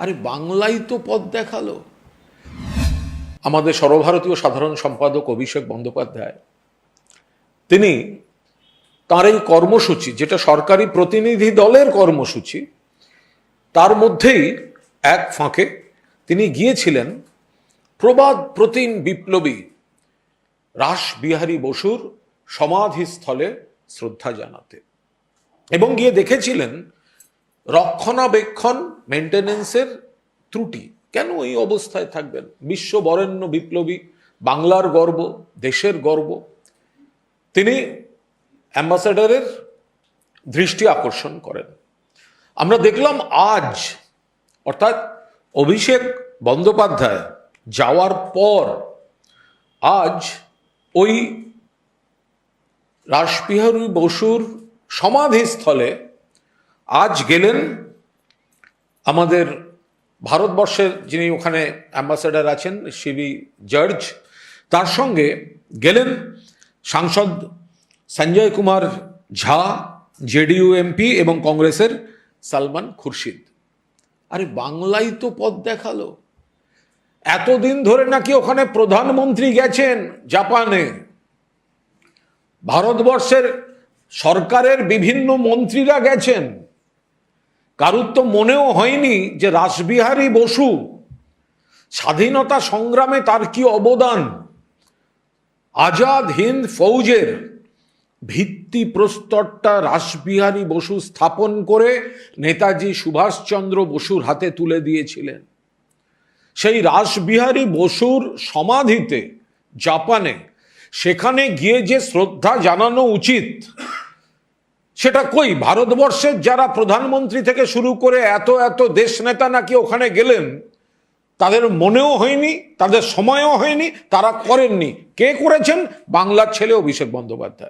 আরে বাংলাই তো পথ দেখাল। আমাদের সর্বভারতীয় সাধারণ সম্পাদক অভিষেক বন্দ্যোপাধ্যায়, তিনি তার এই কর্মসূচি, যেটা সরকারি প্রতিনিধি দলের কর্মসূচি, তার মধ্যেই এক ফাঁকে তিনি গিয়েছিলেন প্রবাদ প্রতিম বিপ্লবী রাসবিহারী বসুর সমাধিস্থলে শ্রদ্ধা জানাতে। এবং গিয়ে দেখেছিলেন রক্ষণাবেক্ষণ মেনটেনেন্সের ত্রুটি। কেন এই অবস্থায় থাকবেন? বিশ্ব বরেণ্য বিপ্লবী, বাংলার গর্ব, দেশের গর্ব। তিনি অ্যাম্বাসেডারের দৃষ্টি আকর্ষণ করেন। আমরা দেখলাম আজ, অর্থাৎ অভিষেক বন্দ্যোপাধ্যায় যাওয়ার পর, আজ ওই রাসবিহারী বসুর সমাধিস্থলে আজ গেলেন আমাদের ভারতবর্ষের যিনি ওখানে অ্যাম্বাসেডার আছেন, সিবি জর্জ, তার সঙ্গে গেলেন সাংসদ সঞ্জয় কুমার ঝা, জেডিইউ এমপি এবং কংগ্রেসের সালমান খুরশিদ। আরে বাংলায় তো পথ দেখাল। এতদিন ধরে নাকি ওখানে প্রধানমন্ত্রী গেছেন জাপানে। ভারতবর্ষের সরকারের বিভিন্ন মন্ত্রীরা গেছেন। কারুর তো মনেও হয়নি যে রাসবিহারী বসু স্বাধীনতা সংগ্রামে তার কি অবদান? আজাদ হিন্দ ফৌজের ভিত্তি প্রস্তরটা রাসবিহারী বসু স্থাপন করে নেতাজি সুভাষচন্দ্র বসুর হাতে তুলে দিয়েছিলেন। সেই রাসবিহারী বসুর সমাধিতে জাপানে সেখানে গিয়ে যে শ্রদ্ধা জানানো উচিত সেটা কই? ভারতবর্ষের যারা প্রধানমন্ত্রী থেকে শুরু করে এত এত দেশ নেতা নাকি ওখানে গেলেন, তাদের মনেও হয়নি, তাদের সময়ও হয়নি, তারা করেননি। কে করেছেন? বাংলার ছেলে অভিষেক বন্দ্যোপাধ্যায়।